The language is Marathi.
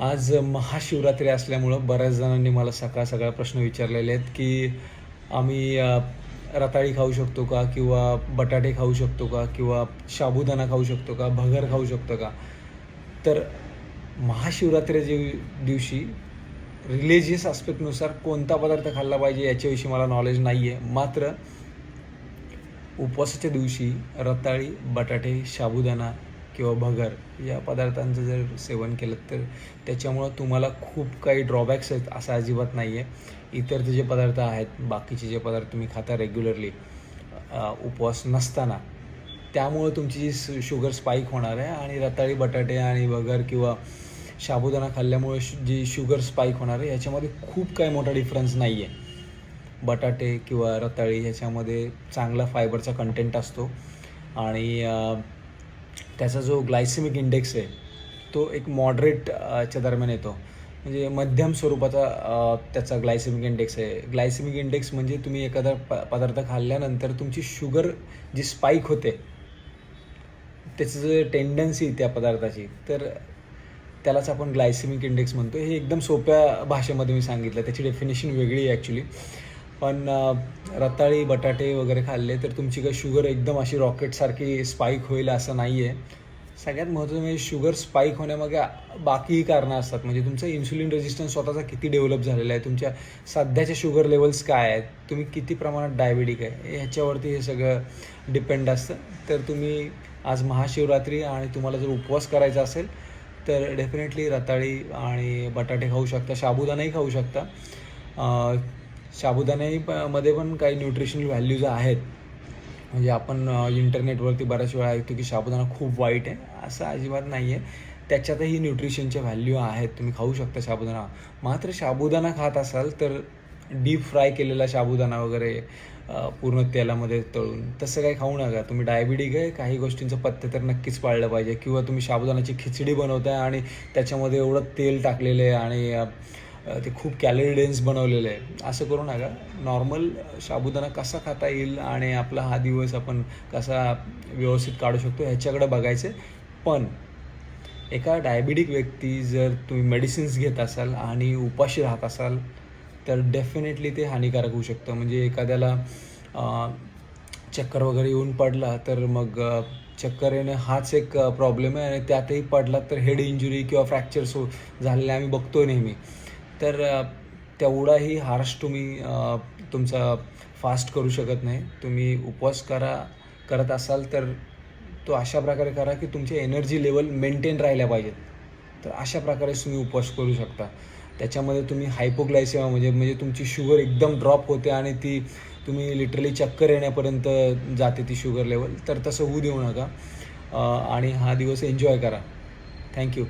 आज महाशिवरात्री असल्यामुळं बऱ्याच जणांनी मला सकाळ सगळा प्रश्न विचारलेले आहेत की आम्ही रताळी खाऊ शकतो का किंवा बटाटे खाऊ शकतो का किंवा साबुदाणा खाऊ शकतो का भगर खाऊ शकतो का? तर महाशिवरात्रीच्या दिवशी रिलिजियस आस्पेक्टनुसार कोणता पदार्थ खाल्ला पाहिजे याच्याविषयी मला नॉलेज नाही आहे मात्र उपवासाच्या दिवशी रताळी बटाटे साबुदाणा किंवा भगर या पदार्थांचं जर सेवन केलं तर त्याच्यामुळं तुम्हाला खूप काही ड्रॉबॅक्स आहेत असं अजिबात नाही आहे. इतर ते जे पदार्थ आहेत बाकीचे जे पदार्थ तुम्ही खाता रेग्युलरली उपवास नसताना त्यामुळं तुमची जी शुगर स्पाईक होणार आहे आणि रताळी बटाटे आणि भगर किंवा साबुदाणा खाल्ल्यामुळे शु- जी शुगर स्पाईक होणार आहे याच्यामध्ये खूप काही मोठा डिफरन्स नाही आहे. बटाटे किंवा रताळी ह्याच्यामध्ये चांगला फायबरचा कंटेंट असतो. आणि त्याचा जो ग्लायसेमिक इंडेक्स आहे तो एक मॉडरेटच्या दरम्यान येतो. म्हणजे मध्यम स्वरूपाचा त्याचा ग्लायसेमिक इंडेक्स आहे. ग्लायसेमिक इंडेक्स म्हणजे तुम्ही एखादा प पदार्थ खाल्ल्यानंतर तुमची शुगर जी स्पाईक होते त्याचं जे टेंडन्सी त्या पदार्थाची तर त्यालाच आपण ग्लायसेमिक इंडेक्स म्हणतो. हे एकदम सोप्या भाषेमध्ये मी सांगितलं. त्याची डेफिनेशन वेगळी आहे ॲक्च्युली पण रताळी बटाटे वगैरे खाल्ले तर तुमची काही शुगर एकदम अशी रॉकेटसारखी स्पाईक होईल असं नाही आहे सगळ्यात महत्त्वाचं म्हणजे शुगर स्पाईक होण्यामागे बाकीही कारणं असतात. म्हणजे तुमचं इन्सुलिन रेजिस्टन्स स्वतःचा किती डेव्हलप झालेला आहे? तुमच्या सध्याच्या शुगर लेवल्स काय आहेत? तुम्ही किती प्रमाणात डायबेटिक आहे? ह्याच्यावरती हे सगळं डिपेंड असतं. तर तुम्ही आज महाशिवरात्री आणि तुम्हाला जर उपवास करायचा असेल तर डेफिनेटली रताळी आणि बटाटे खाऊ शकता. साबुदाणाही खाऊ शकता. साबुदाण्याही प- मध्ये पण काही न्यूट्रिशनल व्हॅल्यूज आहेत. म्हणजे आपण इंटरनेटवरती बऱ्याच वेळा ऐकतो की साबुदाणा खूप वाईट आहे असं अजिबात नाही आहे त्याच्यातही न्यूट्रिशनच्या व्हॅल्यू आहेत. तुम्ही खाऊ शकता साबुदाणा. मात्र साबुदाणा खात असाल तर डीप फ्राय केलेला साबुदाणा वगैरे पूर्ण तेलामध्ये तळून तसं काही खाऊ नका. तुम्ही डायबिटीक आहे काही गोष्टींचं पथ्य तर नक्कीच पाळलं पाहिजे. किंवा तुम्ही साबुदाण्याची खिचडी बनवताय आणि त्याच्यामध्ये एवढं तेल टाकलेलं आहे आणि ते खूप कॅलरी डेन्स बनवलेलं आहे असं करू नका. नॉर्मल साबुदाणा कसा खाता येईल आणि आपला हा दिवस आपण कसा व्यवस्थित काढू शकतो ह्याच्याकडे बघायचं पण एका डायबिटिक व्यक्ती जर तुम्ही मेडिसिन्स घेत असाल आणि उपाशी राहत असाल तर डेफिनेटली ते हानिकारक होऊ शकतं. म्हणजे एखाद्याला चक्कर वगैरे येऊन पडला तर मग चक्कर येणं हाच एक प्रॉब्लेम आहे आणि त्यातही पडला तर हेड इंजुरी किंवा फ्रॅक्चर्स हो झालेले आम्ही बघतो नेहमी. तर तेवढाही हार्श तुम्ही तुमचा फास्ट करू शकत नाही. तुम्ही उपवास करा करत असाल तर तो अशा प्रकारे करा की तुमचे एनर्जी लेवल मेंटेन राहिल्या पाहिजेत. तर अशा प्रकारे तुम्ही उपवास करू शकता. त्याच्यामध्ये तुम्ही हायपोग्लायसेमा म्हणजे म्हणजे तुमची शुगर एकदम ड्रॉप होते आणि ती तुम्ही लिटरली चक्कर येण्यापर्यंत जाते ती शुगर लेवल तर तसं होऊ देऊ नका. आणि हा दिवस एन्जॉय करा. थँक्यू